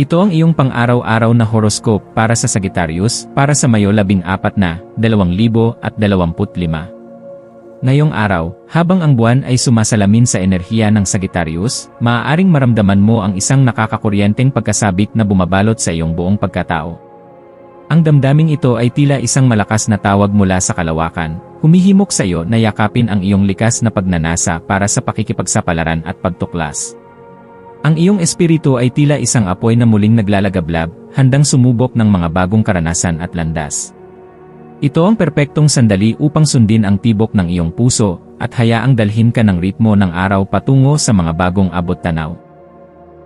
Ito ang iyong pang-araw-araw na horoscope para sa Sagittarius para sa Mayo 14 na 2025. Ngayong araw, habang ang buwan ay sumasalamin sa enerhiya ng Sagittarius, maaaring maramdaman mo ang isang nakakakuryenteng pagkasabik na bumabalot sa iyong buong pagkatao. Ang damdaming ito ay tila isang malakas na tawag mula sa kalawakan, humihimok sa iyo na yakapin ang iyong likas na pagnanasa para sa pakikipagsapalaran at pagtuklas. Ang iyong espiritu ay tila isang apoy na muling naglalagablab, handang sumubok ng mga bagong karanasan at landas. Ito ang perpektong sandali upang sundin ang tibok ng iyong puso at hayaang dalhin ka ng ritmo ng araw patungo sa mga bagong abot tanaw.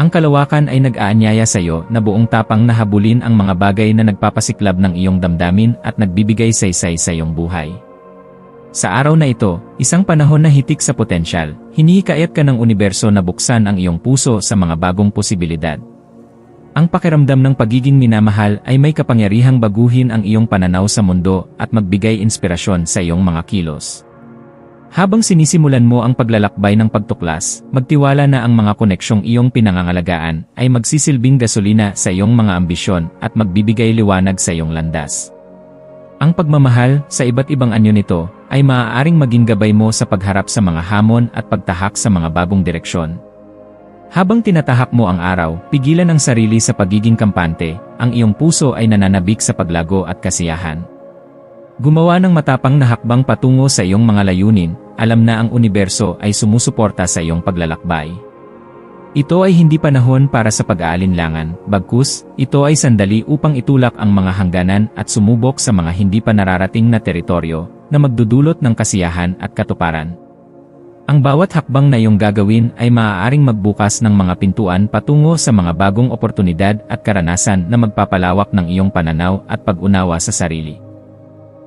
Ang kalawakan ay nag-aanyaya sa iyo na buong tapang nahabulin ang mga bagay na nagpapasiklab ng iyong damdamin at nagbibigay saysay sa iyong buhay. Sa araw na ito, isang panahon na hitik sa potensyal, hinihikayat ka ng universo na buksan ang iyong puso sa mga bagong posibilidad. Ang pakiramdam ng pagiging minamahal ay may kapangyarihang baguhin ang iyong pananaw sa mundo at magbigay inspirasyon sa iyong mga kilos. Habang sinisimulan mo ang paglalakbay ng pagtuklas, magtiwala na ang mga koneksyong iyong pinangangalagaan ay magsisilbing gasolina sa iyong mga ambisyon at magbibigay liwanag sa iyong landas. Ang pagmamahal sa iba't ibang anyo nito ay maaaring maging gabay mo sa pagharap sa mga hamon at pagtahak sa mga bagong direksyon. Habang tinatahak mo ang araw, pigilan ang sarili sa pagiging kampante, ang iyong puso ay nananabik sa paglago at kasiyahan. Gumawa ng matapang na hakbang patungo sa iyong mga layunin, alam na ang universo ay sumusuporta sa iyong paglalakbay. Ito ay hindi panahon para sa pag-aalinlangan, bagkus, ito ay sandali upang itulak ang mga hangganan at sumubok sa mga hindi pa nararating na teritoryo na magdudulot ng kasiyahan at katuparan. Ang bawat hakbang na iyong gagawin ay maaaring magbukas ng mga pintuan patungo sa mga bagong oportunidad at karanasan na magpapalawak ng iyong pananaw at pag-unawa sa sarili.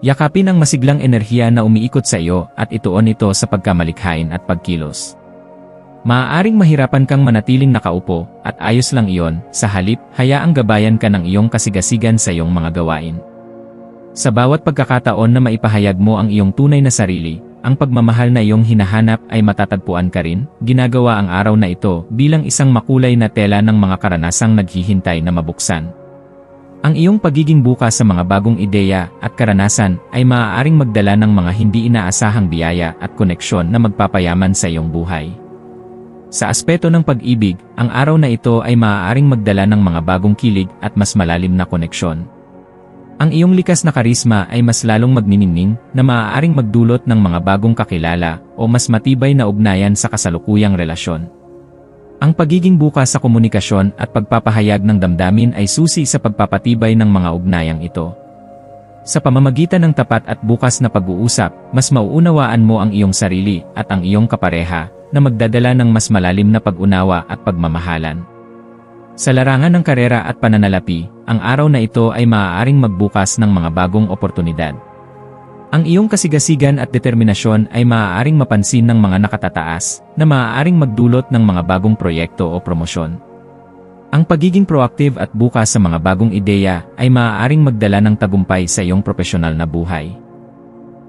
Yakapin ang masiglang enerhiya na umiikot sa iyo at ituon ito sa pagkamalikhain at pagkilos. Maaaring mahirapan kang manatiling nakaupo, at ayos lang iyon, sa halip, hayaang gabayan ka ng iyong kasigasigan sa iyong mga gawain. Sa bawat pagkakataon na maipahayag mo ang iyong tunay na sarili, ang pagmamahal na iyong hinahanap ay matatagpuan ka rin, ginagawa ang araw na ito bilang isang makulay na tela ng mga karanasang naghihintay na mabuksan. Ang iyong pagiging bukas sa mga bagong ideya at karanasan ay maaaring magdala ng mga hindi inaasahang biyaya at koneksyon na magpapayaman sa iyong buhay. Sa aspeto ng pag-ibig, ang araw na ito ay maaaring magdala ng mga bagong kilig at mas malalim na koneksyon. Ang iyong likas na karisma ay mas lalong magniningning na maaaring magdulot ng mga bagong kakilala o mas matibay na ugnayan sa kasalukuyang relasyon. Ang pagiging bukas sa komunikasyon at pagpapahayag ng damdamin ay susi sa pagpapatibay ng mga ugnayang ito. Sa pamamagitan ng tapat at bukas na pag-uusap, mas mauunawaan mo ang iyong sarili at ang iyong kapareha na magdadala ng mas malalim na pag-unawa at pagmamahalan. Sa larangan ng karera at pananalapi, ang araw na ito ay maaaring magbukas ng mga bagong oportunidad. Ang iyong kasigasigan at determinasyon ay maaaring mapansin ng mga nakatataas na maaaring magdulot ng mga bagong proyekto o promosyon. Ang pagiging proactive at bukas sa mga bagong ideya ay maaaring magdala ng tagumpay sa iyong profesional na buhay.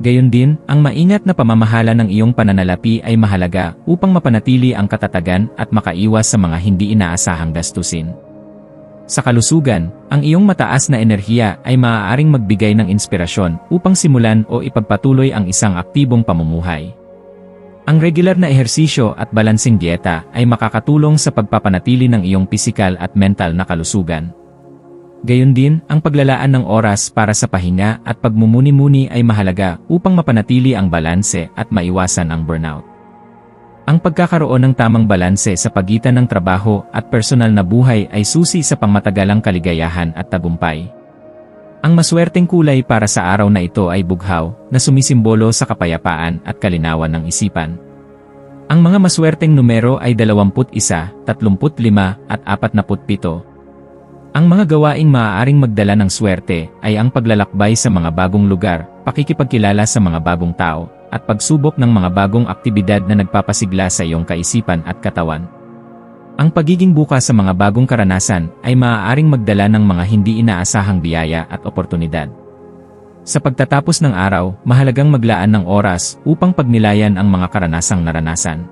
Gayon din, ang maingat na pamamahala ng iyong pananalapi ay mahalaga upang mapanatili ang katatagan at makaiwas sa mga hindi inaasahang gastusin. Sa kalusugan, ang iyong mataas na enerhiya ay maaaring magbigay ng inspirasyon upang simulan o ipagpatuloy ang isang aktibong pamumuhay. Ang regular na ehersisyo at balansing dieta ay makakatulong sa pagpapanatili ng iyong pisikal at mental na kalusugan. Gayon din, ang paglalaan ng oras para sa pahinga at pagmumuni-muni ay mahalaga upang mapanatili ang balanse at maiwasan ang burnout. Ang pagkakaroon ng tamang balanse sa pagitan ng trabaho at personal na buhay ay susi sa pangmatagalang kaligayahan at tagumpay. Ang maswerteng kulay para sa araw na ito ay bughaw, na sumisimbolo sa kapayapaan at kalinawan ng isipan. Ang mga maswerteng numero ay 21, 35 at 47. Ang mga gawaing maaaring magdala ng swerte ay ang paglalakbay sa mga bagong lugar, pakikipagkilala sa mga bagong tao, at pagsubok ng mga bagong aktibidad na nagpapasigla sa iyong kaisipan at katawan. Ang pagiging bukas sa mga bagong karanasan ay maaaring magdala ng mga hindi inaasahang biyaya at oportunidad. Sa pagtatapos ng araw, mahalagang maglaan ng oras upang pagnilayan ang mga karanasang naranasan.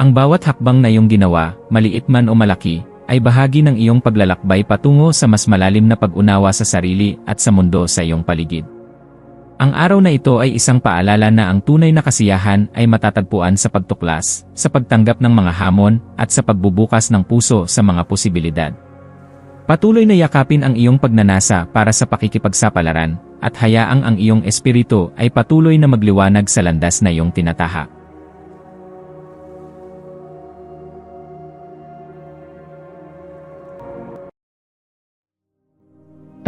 Ang bawat hakbang na iyong ginawa, maliit man o malaki, ay bahagi ng iyong paglalakbay patungo sa mas malalim na pag-unawa sa sarili at sa mundo sa iyong paligid. Ang araw na ito ay isang paalala na ang tunay na kasiyahan ay matatagpuan sa pagtuklas, sa pagtanggap ng mga hamon, at sa pagbubukas ng puso sa mga posibilidad. Patuloy na yakapin ang iyong pagnanasa para sa pakikipagsapalaran, at hayaang ang iyong espiritu ay patuloy na magliwanag sa landas na iyong tinatahak.